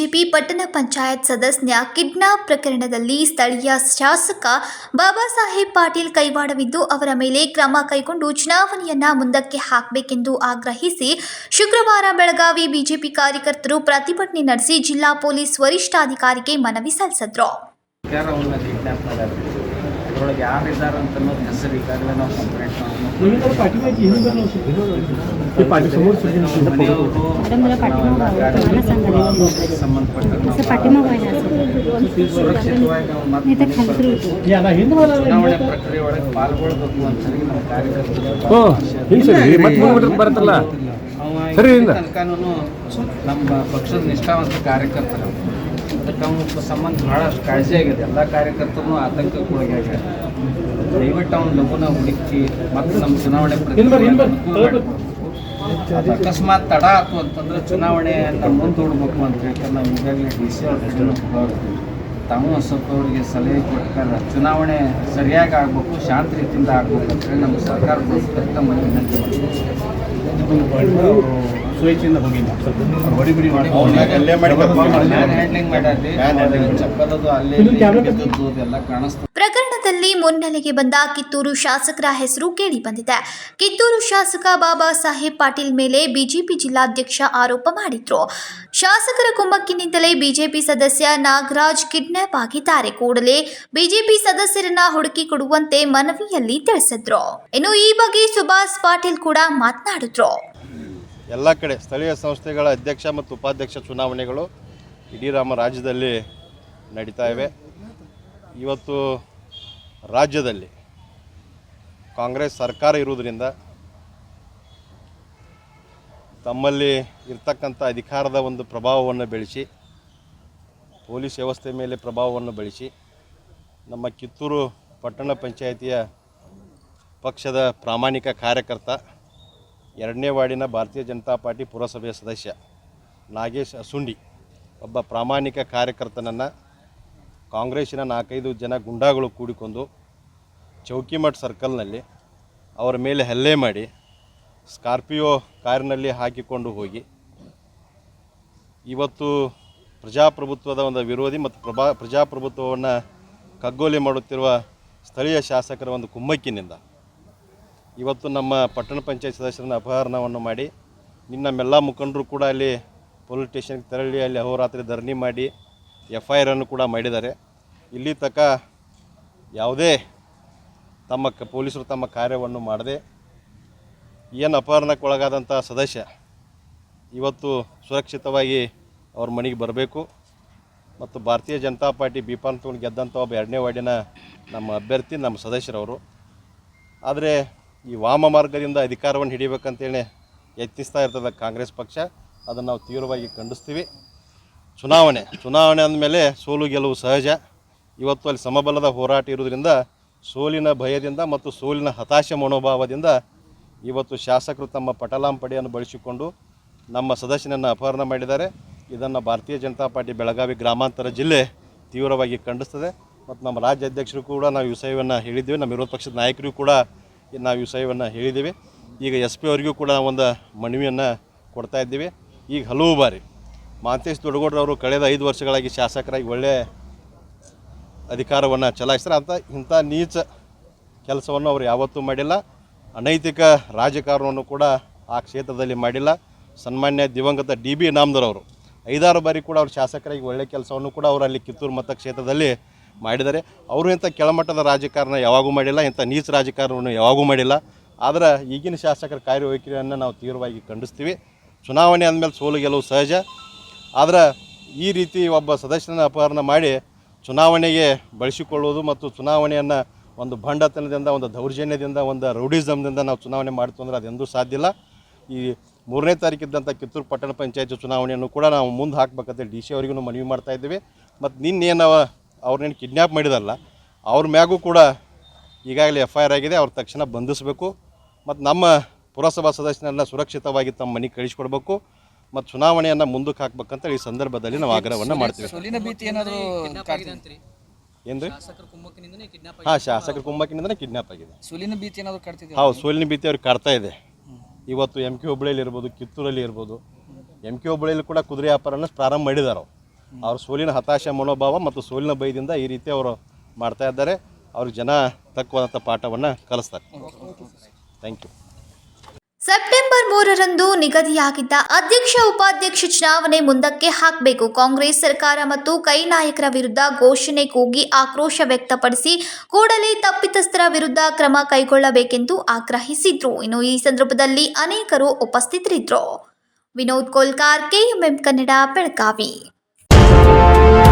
BJP ಪಟ್ಟಣ ಪಂಚಾಯತ್ ಸದಸ್ಯ kidnap ಪ್ರಕರಣದಲ್ಲಿ ಸ್ಥಳೀಯ ಶಾಸಕ ಬಾಬಾ ಸಾಹೇಬ್ ಪಾಟೀಲ್ ಕೈವಾಡವಿದ್ದು ಅವರ ಮೇಲೆ ಕ್ರಮ ಕೈಗೊಂಡು ಚುನಾವಣೆಯನ್ನ ಮುಂದಕ್ಕೆ ಹಾಕಬೇಕೆಂದು ಆಗ್ರಹಿಸಿ ಶುಕ್ರವಾರ ಬೆಳಗಾವಿ ಬಿಜೆಪಿ ಕಾರ್ಯಕರ್ತರು ಪ್ರತಿಭಟನೆ ನಡೆಸಿ ಜಿಲ್ಲಾ ಪೊಲೀಸ್ ವರಿಷ್ಠಾಧಿಕಾರಿಗೆ ಮನವಿ ಸಲ್ಲಿಸಿದ್ರು. ಅದ್ರೊಳಗೆ ಯಾರು ಇದ್ದಾರೆ ಅಂತ ಅನ್ನೋದು ಹೆಸರು ಈಗಾಗಲೇ ನಾವು ಕಂಪ್ಲೇಂಟ್ ಸಂಬಂಧಪಟ್ಟ ಸುರಕ್ಷಿತವಾಗಿ ನಾವು ಪ್ರಕ್ರಿಯೆ ಒಳಗೆ ಪಾಲ್ಗೊಳ್ಬೇಕು ಅಂತ ನಮ್ಮ ಕಾರ್ಯಕರ್ತರು ಬರುತ್ತಲ್ಲ? ನಮ್ಮ ಪಕ್ಷದ ನಿಷ್ಠಾವಂತ ಕಾರ್ಯಕರ್ತರು. ಅವ್ನ ಸಂಬಂಧ ಭಾಳಷ್ಟು ಕಾಳಜಿ ಆಗಿದೆ. ಎಲ್ಲ ಕಾರ್ಯಕರ್ತರು ಆತಂಕಕ್ಕೆ ಒಳಗಾಗ್ಯಾರ ದಯವಿಟ್ಟು ಅವ್ನ ಲಘುನ ಹುಡುಕಿ ಮತ್ತು ನಮ್ಮ ಚುನಾವಣೆ ಅಕಸ್ಮಾತ್ ತಡ ಆತು ಅಂತಂದ್ರೆ ಚುನಾವಣೆಯನ್ನು ಮುಂದೂಡಬೇಕು ಅಂತ ಹೇಳ್ತಾರೆ ನಾವು ಈಗಾಗಲೇ ಡಿ ಸಿ ಅವ್ರ ತಾವು ಅವರಿಗೆ ಸಲಹೆ ಕೊಟ್ಟಾಗ ಚುನಾವಣೆ ಸರಿಯಾಗಿ ಆಗಬೇಕು ಶಾಂತ ರೀತಿಯಿಂದ ಆಗ್ಬೇಕು ಅಂತ ಹೇಳಿ ನಮ್ಮ ಸರ್ಕಾರ ಸ್ಪಷ್ಟ ಮನವಿ ಮಾಡ್ತೀವಿ. ಸ್ವೇಚ್ಛೆಯಿಂದ ಹೋಗಿಲ್ಲ ಬಡಿ ಬಿಡಿ ಪ್ರಕರಣದಲ್ಲಿ ಮುನ್ನೆಲೆಗೆ ಬಂದ ಕಿತ್ತೂರು ಶಾಸಕರ ಹೆಸರು ಕೇಳಿ ಬಂದಿದೆ. ಕಿತ್ತೂರು ಶಾಸಕ ಬಾಬಾ ಸಾಹೇಬ್ ಪಾಟೀಲ್ ಮೇಲೆ ಬಿಜೆಪಿ ಜಿಲ್ಲಾಧ್ಯಕ್ಷ ಆರೋಪ ಮಾಡಿದ್ರು. ಶಾಸಕರ ಕುಮ್ಮಕ್ಕಿನಿಂದಲೇ ಬಿಜೆಪಿ ಸದಸ್ಯ ನಾಗರಾಜ್ ಕಿಡ್ನಾಪ್ ಆಗಿದ್ದಾರೆ. ಕೂಡಲೇ ಬಿಜೆಪಿ ಸದಸ್ಯರನ್ನ ಹುಡುಕಿ ಕೊಡುವಂತೆ ಮನವಿಯಲ್ಲಿ ತಿಳಿಸಿದ್ರು. ಇನ್ನು ಈ ಬಗ್ಗೆ ಸುಭಾಷ್ ಪಾಟೀಲ್ ಕೂಡ ಮಾತನಾಡಿದ್ರು. ಎಲ್ಲ ಕಡೆ ಸ್ಥಳೀಯ ಸಂಸ್ಥೆಗಳ ಅಧ್ಯಕ್ಷ ಮತ್ತು ಉಪಾಧ್ಯಕ್ಷ ಚುನಾವಣೆಗಳು ಇಡೀ ನಮ್ಮ ರಾಜ್ಯದಲ್ಲಿ ನಡೀತಾ ಇವೆ. ಇವತ್ತು ರಾಜ್ಯದಲ್ಲಿ ಕಾಂಗ್ರೆಸ್ ಸರ್ಕಾರ ಇರುವುದರಿಂದ ತಮ್ಮಲ್ಲಿ ಇರ್ತಕ್ಕಂಥ ಅಧಿಕಾರದ ಒಂದು ಪ್ರಭಾವವನ್ನು ಬೆಳೆಸಿ, ಪೊಲೀಸ್ ವ್ಯವಸ್ಥೆ ಮೇಲೆ ಪ್ರಭಾವವನ್ನು ಬೆಳೆಸಿ, ನಮ್ಮ ಕಿತ್ತೂರು ಪಟ್ಟಣ ಪಂಚಾಯಿತಿಯ ಪಕ್ಷದ ಪ್ರಾಮಾಣಿಕ ಕಾರ್ಯಕರ್ತ ಎರಡನೇ ವಾರ್ಡಿನ ಭಾರತೀಯ ಜನತಾ ಪಾರ್ಟಿ ಪುರಸಭೆಯ ಸದಸ್ಯ ನಾಗೇಶ್ ಅಸುಂಡಿ, ಒಬ್ಬ ಪ್ರಾಮಾಣಿಕ ಕಾರ್ಯಕರ್ತನನ್ನು ಕಾಂಗ್ರೆಸ್ಸಿನ ನಾಲ್ಕೈದು ಜನ ಗುಂಡಾಗಳು ಕೂಡಿಕೊಂಡು ಚೌಕಿಮಠ್ ಸರ್ಕಲ್ನಲ್ಲಿ ಅವರ ಮೇಲೆ ಹಲ್ಲೆ ಮಾಡಿ ಸ್ಕಾರ್ಪಿಯೋ ಕಾರಿನಲ್ಲಿ ಹಾಕಿಕೊಂಡು ಹೋಗಿ. ಇವತ್ತು ಪ್ರಜಾಪ್ರಭುತ್ವದ ಒಂದು ವಿರೋಧಿ ಮತ್ತು ಪ್ರಭಾ, ಪ್ರಜಾಪ್ರಭುತ್ವವನ್ನು ಕಗ್ಗೊಲೆ ಮಾಡುತ್ತಿರುವ ಸ್ಥಳೀಯ ಶಾಸಕರ ಒಂದು ಕುಮ್ಮಕ್ಕಿನಿಂದ ಇವತ್ತು ನಮ್ಮ ಪಟ್ಟಣ ಪಂಚಾಯತ್ ಸದಸ್ಯರನ್ನ ಅಪಹರಣವನ್ನು ಮಾಡಿ, ನಿನ್ನ ನಮ್ಮೆಲ್ಲ ಮುಖಂಡರು ಕೂಡ ಅಲ್ಲಿ ಪೊಲೀಸ್ ಸ್ಟೇಷನ್ಗೆ ತೆರಳಿ, ಅಲ್ಲಿ ಅಹೋರಾತ್ರಿ ಧರಣಿ ಮಾಡಿ ಎಫ್ ಐ ಆರನ್ನು ಕೂಡ ಮಾಡಿದ್ದಾರೆ. ಇಲ್ಲಿ ತಕ್ಕ ಯಾವುದೇ ತಮ್ಮ ಕ, ಪೊಲೀಸರು ತಮ್ಮ ಕಾರ್ಯವನ್ನು ಮಾಡದೆ, ಏನು ಅಪಹರಣಕ್ಕೆ ಒಳಗಾದಂಥ ಸದಸ್ಯ ಇವತ್ತು ಸುರಕ್ಷಿತವಾಗಿ ಅವ್ರ ಮನೆಗೆ ಬರಬೇಕು. ಮತ್ತು ಭಾರತೀಯ ಜನತಾ ಪಾರ್ಟಿ ಬಿಪಾನ್ ತೊಗೊಂಡು ಗೆದ್ದಂಥ ಒಬ್ಬ ಎರಡನೇ ವಾರ್ಡಿನ ನಮ್ಮ ಅಭ್ಯರ್ಥಿ, ನಮ್ಮ ಸದಸ್ಯರವರು. ಆದರೆ ಈ ವಾಮ ಮಾರ್ಗದಿಂದ ಅಧಿಕಾರವನ್ನು ಹಿಡಿಬೇಕಂತೇಳಿ ಯತ್ನಿಸ್ತಾ ಇರ್ತದೆ ಕಾಂಗ್ರೆಸ್ ಪಕ್ಷ. ಅದನ್ನು ನಾವು ತೀವ್ರವಾಗಿ ಖಂಡಿಸ್ತೀವಿ. ಚುನಾವಣೆ ಚುನಾವಣೆ ಅಂದಮೇಲೆ ಸೋಲು ಗೆಲುವು ಸಹಜ. ಇವತ್ತು ಅಲ್ಲಿ ಸಮಬಲದ ಹೋರಾಟ ಇರೋದ್ರಿಂದ ಸೋಲಿನ ಭಯದಿಂದ ಮತ್ತು ಸೋಲಿನ ಹತಾಶೆ ಮನೋಭಾವದಿಂದ ಇವತ್ತು ಶಾಸಕರು ತಮ್ಮ ಪಟಲಾಂಪಡೆಯನ್ನು ಬಳಸಿಕೊಂಡು ನಮ್ಮ ಸದಸ್ಯನನ್ನು ಅಪಹರಣ ಮಾಡಿದ್ದಾರೆ. ಇದನ್ನು ಭಾರತೀಯ ಜನತಾ ಪಾರ್ಟಿ ಬೆಳಗಾವಿ ಗ್ರಾಮಾಂತರ ಜಿಲ್ಲೆ ತೀವ್ರವಾಗಿ ಖಂಡಿಸ್ತದೆ. ಮತ್ತು ನಮ್ಮ ರಾಜ್ಯಾಧ್ಯಕ್ಷರು ಕೂಡ ನಾವು ವಿಷಯವನ್ನು ಹೇಳಿದ್ದೀವಿ. ನಮ್ಮ ವಿರೋಧ ಪಕ್ಷದ ನಾಯಕರಿಗೂ ಕೂಡ ನಾವು ಈ ವಿಷಯವನ್ನು ಹೇಳಿದ್ದೀವಿ. ಈಗ ಎಸ್ ಪಿ ಅವರಿಗೂ ಕೂಡ ಒಂದು ಮನವಿಯನ್ನು ಕೊಡ್ತಾ ಇದ್ದೀವಿ. ಈಗ ಹಲವು ಬಾರಿ ಮಾಂತೇಶ್ ದೊಡ್ಡಗೌಡರವರು ಕಳೆದ ಐದು ವರ್ಷಗಳಾಗಿ ಶಾಸಕರಾಗಿ ಒಳ್ಳೆಯ ಅಧಿಕಾರವನ್ನು ಚಲಾಯಿಸ್ತಾರೆ. ಅಂತ ಇಂಥ ನೀಚ ಕೆಲಸವನ್ನು ಅವರು ಯಾವತ್ತೂ ಮಾಡಿಲ್ಲ. ಅನೈತಿಕ ರಾಜಕಾರಣವನ್ನು ಕೂಡ ಆ ಕ್ಷೇತ್ರದಲ್ಲಿ ಮಾಡಿಲ್ಲ. ಸನ್ಮಾನ್ಯ ದಿವಂಗತ ಡಿ ಬಿ ಇನಾಮ್ದರವರು ಐದಾರು ಬಾರಿ ಕೂಡ ಅವರು ಶಾಸಕರಾಗಿ ಒಳ್ಳೆಯ ಕೆಲಸವನ್ನು ಕೂಡ ಅವರು ಅಲ್ಲಿ ಕಿತ್ತೂರು ಮತಕ್ಷೇತ್ರದಲ್ಲಿ ಮಾಡಿದ್ದಾರೆ. ಅವರು ಇಂಥ ಕೆಳಮಟ್ಟದ ರಾಜಕಾರಣ ಯಾವಾಗೂ ಮಾಡಿಲ್ಲ, ಇಂಥ ನೀಚ ರಾಜಕಾರಣವನ್ನು ಯಾವಾಗೂ ಮಾಡಿಲ್ಲ. ಆದರೆ ಈಗಿನ ಶಾಸಕರ ಕಾರ್ಯವೈಖರಿಯನ್ನು ನಾವು ತೀವ್ರವಾಗಿ ಖಂಡಿಸ್ತೀವಿ. ಚುನಾವಣೆ ಅಂದಮೇಲೆ ಸೋಲು ಗೆಲುವು ಸಹಜ. ಆದರೆ ಈ ರೀತಿ ಒಬ್ಬ ಸದಸ್ಯನ ಅಪಹರಣ ಮಾಡಿ ಚುನಾವಣೆಗೆ ಬಳಸಿಕೊಳ್ಳುವುದು ಮತ್ತು ಚುನಾವಣೆಯನ್ನು ಒಂದು ಭಂಡತನದಿಂದ, ಒಂದು ದೌರ್ಜನ್ಯದಿಂದ, ಒಂದು ರೌಡಿಸಮ್ದಿಂದ ನಾವು ಚುನಾವಣೆ ಮಾಡ್ತು ಅಂದರೆ ಅದೆಂದೂ ಸಾಧ್ಯ ಇಲ್ಲ. ಈ ಮೂರನೇ ತಾರೀಕಿದ್ದಂಥ ಕಿತ್ತೂರು ಪಟ್ಟಣ ಪಂಚಾಯತ್ ಚುನಾವಣೆಯನ್ನು ಕೂಡ ನಾವು ಮುಂದೆ ಹಾಕಬೇಕಂತ ಡಿ ಸಿ ಅವರಿಗೂ ಮನವಿ ಮಾಡ್ತಾ ಇದ್ದೀವಿ. ಮತ್ತು ನಿನ್ನೇನು ಅವ್ರನ್ನೇನು ಕಿಡ್ನ್ಯಾಪ್ ಮಾಡಿದಲ್ಲ ಅವ್ರ ಮ್ಯಾಗೂ ಕೂಡ ಈಗಾಗಲೇ ಎಫ್ ಐ ಆರ್ ಆಗಿದೆ ಅವ್ರ ತಕ್ಷಣ ಬಂಧಿಸಬೇಕು ಮತ್ತು ನಮ್ಮ ಪುರಸಭಾ ಸದಸ್ಯನೆಲ್ಲ ಸುರಕ್ಷಿತವಾಗಿ ತಮ್ಮ ಮನೆಗೆ ಕಳಿಸ್ಕೊಡ್ಬೇಕು ಮತ್ತು ಚುನಾವಣೆಯನ್ನು ಮುಂದಕ್ಕೆ ಹಾಕ್ಬೇಕಂತ ಈ ಸಂದರ್ಭದಲ್ಲಿ ನಾವು ಆಗ್ರಹವನ್ನು ಮಾಡ್ತೀವಿ ರೀ ಹಾಂ ಶಾಸಕರ ಕುಮ್ಮಕ್ಕಿನಿಂದನೇ ಕಿಡ್ನ್ಯಾಪ್ ಆಗಿದೆ ಸುಲಿನ ಭೀತಿ ಹೌದು ಸೋಲಿನ ಭೀತಿ ಅವ್ರಿಗೆ ಕಾಡ್ತಾ ಇದೆ ಇವತ್ತು ಎಂ ಕೆ ಹುಬ್ಬಳ್ಳಿಯಲ್ಲಿ ಇರ್ಬೋದು ಕಿತ್ತೂರಲ್ಲಿ ಇರ್ಬೋದು ಎಂ ಕೆ ಹುಬ್ಬಳ್ಳಿಯಲ್ಲಿ ಕೂಡ ಕುದುರೆ ವ್ಯಾಪಾರನ ಪ್ರಾರಂಭ ಮಾಡಿದ್ದಾರೆ ಅವ್ರು ಸೋಲಿನ ಹತಾಶ, ಮನೋಭಾವ ಮತ್ತು ಸೋಲಿನ ಭಯದಿಂದ ಈ ರೀತಿ ಅವರು ಮಾಡ್ತಾ ಇದ್ದಾರೆ. ಅವ್ರಿಗೆ ಜನ ತಕ್ಕುವಂಥ ಪಾಠವನ್ನು ಕಲಿಸ್ತಾರೆ. ಥ್ಯಾಂಕ್ ಯು ಸೆಪ್ಟೆಂಬರ್ ಮೂರರಂದು ನಿಗದಿಯಾಗಿದ್ದ ಅಧ್ಯಕ್ಷ ಉಪಾಧ್ಯಕ್ಷ ಚುನಾವಣೆ ಮುಂದಕ್ಕೆ ಹಾಕಬೇಕು. ಕಾಂಗ್ರೆಸ್ ಸರ್ಕಾರ ಮತ್ತು ಕೈ ನಾಯಕರ ವಿರುದ್ಧ ಘೋಷಣೆ ಕೂಗಿ ಆಕ್ರೋಶ ವ್ಯಕ್ತಪಡಿಸಿ ಕೂಡಲೇ ತಪ್ಪಿತಸ್ಥರ ವಿರುದ್ಧ ಕ್ರಮ ಕೈಗೊಳ್ಳಬೇಕೆಂದು ಆಗ್ರಹಿಸಿದ್ರು. ಇನ್ನು ಈ ಸಂದರ್ಭದಲ್ಲಿ ಅನೇಕರು ಉಪಸ್ಥಿತರಿದ್ದರು. ವಿನೋದ್ ಕೋಲ್ಕಾರ್, ಕೆಎಂಎಂ ಕನ್ನಡ, ಬೆಳಗಾವಿ. Bye.